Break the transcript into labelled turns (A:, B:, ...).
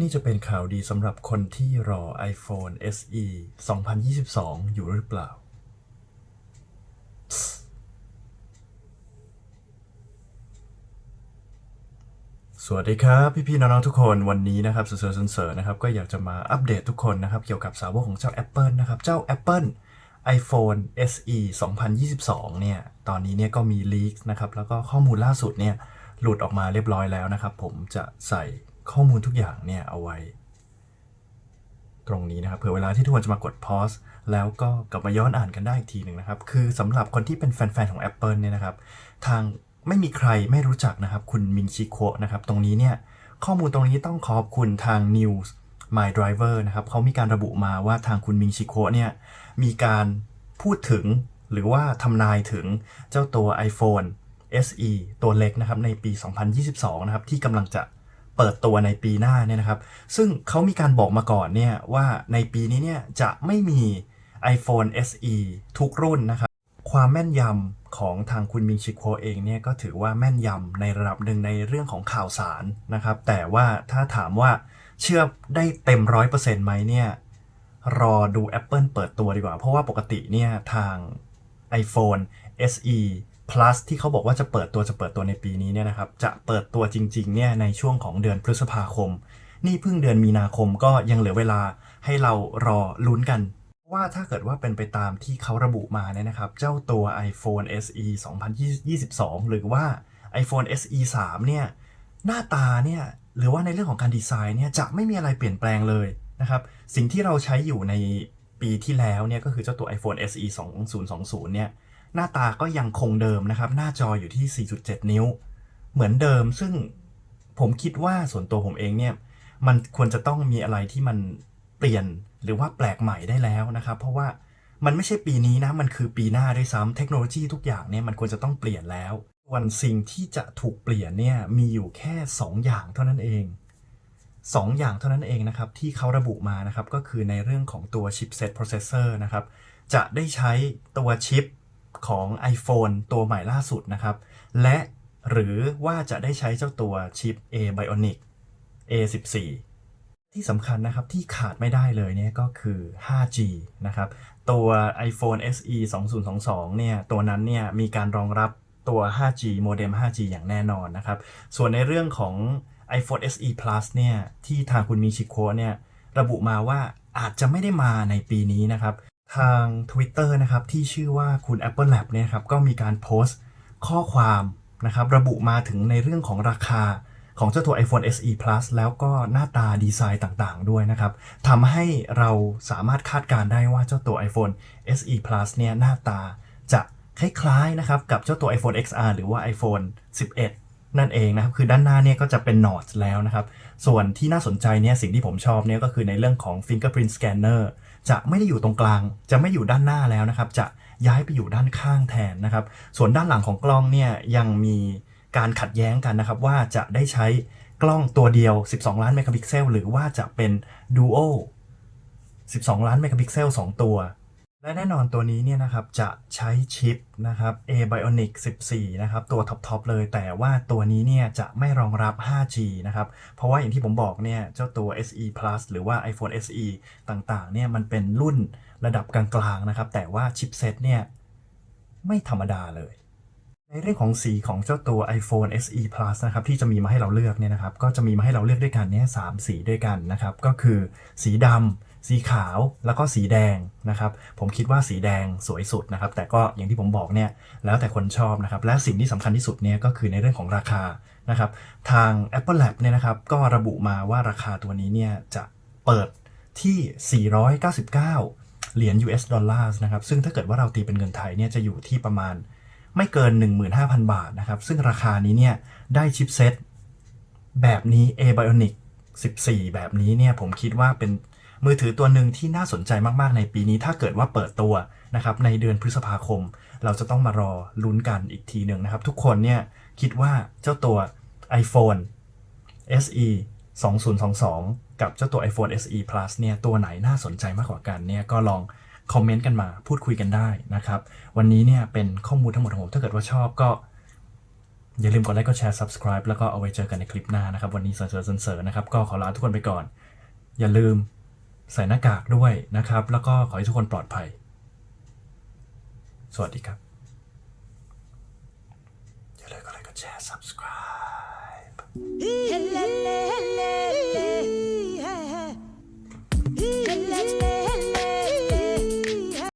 A: นี่จะเป็นข่าวดีสำหรับคนที่รอ iPhone SE 2022 อยู่หรือเปล่า สวัสดีครับ พี่ๆน้องๆทุกคนวันนี้นะครับเสือๆเสือๆนะครับ ก็อยากจะมาอัปเดตทุกคนนะครับ เกี่ยวกับสาวกของเจ้า Apple นะครับ เจ้า Apple iPhone SE 2022 เนี่ย ตอนนี้เนี่ยก็มีลีกนะครับ แล้วก็ข้อมูลล่าสุดเนี่ย หลุดออกมาเรียบร้อยแล้วนะครับ ผมจะใส่ ข้อมูลทุกอย่างเนี่ยเอาไว้ ตรงนี้นะครับเผื่อเวลาที่ทุกคนจะมากด pause แล้วก็กลับมาย้อนอ่านกันได้อีกทีหนึ่งนะครับ คือสำหรับคนที่เป็นแฟนๆของ Apple เนี่ยนะครับ ทางไม่มีใครไม่รู้จักนะครับ คุณมิงชิโคะนะครับ ตรงนี้เนี่ยข้อมูลตรงนี้ต้องขอบคุณทาง News My Driver นะครับเขามีการระบุมาว่าทางคุณมิงชิโคะเนี่ยมีการพูดถึงหรือว่าทำนายถึงเจ้าตัว iPhone SE ตัวเล็กนะครับในปี 2022 นะครับที่กำลังจะ เปิดตัวในปีหน้าเนี่ยนะครับ ซึ่งเขามีการบอกมาก่อนเนี่ยว่าในปีนี้เนี่ยจะไม่มี iPhone SE ทุกรุ่นนะครับ ความแม่นยำของทางคุณมิงชิโคเองเนี่ยก็ถือว่าแม่นยำในระดับหนึ่งในเรื่องของข่าวสารนะครับ แต่ว่าถ้าถามว่าเชื่อได้เต็มร้อยเปอร์เซ็นต์ไหมเนี่ยรอดู Apple เปิดตัวดีกว่า เพราะว่าปกติเนี่ยทาง iPhone SE Plus ที่เขาบอกว่าจะเปิดตัวจะเปิดตัวในปีนี้เนี่ยนะครับ จะเปิดตัวจริงๆเนี่ยในช่วงของเดือนพฤษภาคม นี่เพิ่งเดือนมีนาคมก็ยังเหลือเวลาให้เรารอลุ้นกันว่าถ้าเกิดว่าเป็นไปตามที่เขาระบุมาเนี่ยนะครับ เจ้าตัว iPhone SE 2022 หรือว่า iPhone SE 3 เนี่ย หน้าตาเนี่ย หรือว่าในเรื่องของการดีไซน์เนี่ยจะไม่มีอะไรเปลี่ยนแปลงเลยนะครับ สิ่งที่เราใช้อยู่ในปีที่แล้วเนี่ย ก็คือเจ้าตัว iPhone SE 2020 เนี่ย หน้าตาก็ยังคงเดิมนะครับ หน้าจออยู่ที่ 4.7 นิ้ว เหมือนเดิมซึ่งผมคิดว่าส่วนตัวผมเองเนี่ย มันควรจะต้องมีอะไรที่มันเปลี่ยนหรือว่าแปลกใหม่ได้แล้วนะครับ เพราะว่ามันไม่ใช่ปีนี้นะ มันคือปีหน้าด้วยซ้ำเทคโนโลยีทุกอย่างเนี่ยมันควรจะต้องเปลี่ยนแล้วส่วนสิ่งที่จะถูกเปลี่ยนเนี่ยมีอยู่แค่ 2 อย่างเท่านั้นเอง 2 อย่างเท่านั้นเองนะครับ ที่เขาระบุมานะครับ ก็คือในเรื่องของตัว chipset processor นะครับ จะได้ใช้ตัวชิป ของ iPhone ตัวใหม่ล่าสุดนะครับ และหรือว่าจะได้ใช้เจ้าตัวชิป A Bionic A14 ที่สำคัญนะครับที่ขาดไม่ได้เลยเนี่ยก็คือ 5G นะครับ ตัว iPhone SE 2022 เนี่ย ตัวนั้นเนี่ยมีการรองรับตัว 5G โมเด็ม 5G อย่างแน่นอนนะครับ ส่วนในเรื่องของ iPhone SE Plus เนี่ย ที่ทางคุณมิชิโคเนี่ย ระบุมาว่าอาจจะไม่ได้มาในปีนี้นะครับ ทาง Twitter นะครับที่ชื่อว่าคุณ Apple Lab เนี่ยครับก็มีการโพสต์ข้อความนะครับระบุมาถึงในเรื่องของราคาของเจ้าตัว iPhone SE Plus แล้วก็หน้าตาดีไซน์ต่างๆ ด้วยนะครับทำให้เราสามารถคาดการได้ว่าเจ้าตัว iPhone SE Plus เนี่ยหน้าตาจะคล้ายๆนะครับกับเจ้าตัว iPhone XR หรือว่า iPhone 11 นั่นเองนะครับคือด้านหน้าเนี่ยก็จะเป็น Notch แล้วนะครับ ส่วนที่น่าสนใจเนี่ยสิ่งที่ผมชอบเนี่ยก็คือในเรื่องของ Fingerprint Scanner จะไม่ได้อยู่ตรงกลาง จะไม่อยู่ด้านหน้าแล้วนะครับ จะย้ายไปอยู่ด้านข้างแทนนะครับ ส่วนด้านหลังของกล้องเนี่ยยังมีการขัดแย้งกันนะครับ ว่าจะได้ใช้กล้องตัวเดียว 12 ล้านเมกะพิกเซลหรือว่าจะเป็น Duo 12 ล้านเมกะพิกเซล2ตัว และแน่นอนตัวนี้เนี่ยนะครับจะใช้ชิปนะครับ A Bionic 14 นะครับ ตัวท็อปๆเลย แต่ว่าตัวนี้เนี่ยจะไม่รองรับ 5G นะครับ เพราะว่าอย่างที่ผมบอกเนี่ยเจ้าตัว SE Plus หรือว่า iPhone SE ต่างๆเนี่ยมันเป็นรุ่นระดับกลางๆนะครับ แต่ว่าชิปเซตเนี่ยไม่ธรรมดาเลย ในเรื่องของสีของเจ้าตัว iPhone SE Plus นะครับที่จะมีมาให้เราเลือกเนี่ยนะครับก็จะมีมาให้เราเลือกด้วยกันเนี่ยสามสีด้วยกันนะครับก็คือสีดำ สีขาวแล้วก็สีแดงนะครับ ผมคิดว่าสีแดงสวยสุดนะครับ แต่ก็อย่างที่ผมบอกเนี่ยแล้วแต่คนชอบนะครับ และสิ่งที่สำคัญที่สุดเนี่ยก็คือในเรื่องของราคานะครับ ทาง Apple Lab เนี่ยนะครับ ก็ระบุมาว่าราคาตัวนี้เนี่ยจะเปิดที่ 499 เหรียญ US ดอลลาร์นะครับ ซึ่งถ้าเกิดว่าเราตีเป็นเงินไทยเนี่ยจะอยู่ที่ประมาณไม่เกิน 15,000 บาทนะครับ ซึ่งราคานี้เนี่ยได้ชิปเซ็ตแบบนี้ A Bionic 14 แบบนี้เนี่ยผมคิดว่าเป็น มือถือตัวหนึ่งที่น่าสนใจมากๆในปีนี้ ถ้าเกิดว่าเปิดตัวนะครับในเดือนพฤษภาคม เราจะต้องมารอลุ้นกันอีกทีหนึ่งนะครับ ทุกคนเนี่ยคิดว่าเจ้าตัว iPhone SE 2022 กับเจ้าตัว iPhone SE Plus เนี่ยตัวไหนน่าสนใจมากกว่ากันเนี่ยก็ลองคอมเมนต์กันมาพูดคุยกันได้นะครับ วันนี้เนี่ยเป็นข้อมูลทั้งหมดของผม ถ้าเกิดว่าชอบก็ อย่าลืมกดไลค์กดแชร์ subscribe แล้วก็เอาไว้เจอกันในคลิปหน้านะครับ วันนี้เสริร์เสริร์นะครับ ก็ขอลาทุกคนไปก่อน อย่าลืม ใส่หน้ากากด้วยนะครับ แล้วก็ขอให้ทุกคนปลอดภัย สวัสดีครับ อย่าลืมกดไลค์กดแชร์ subscribe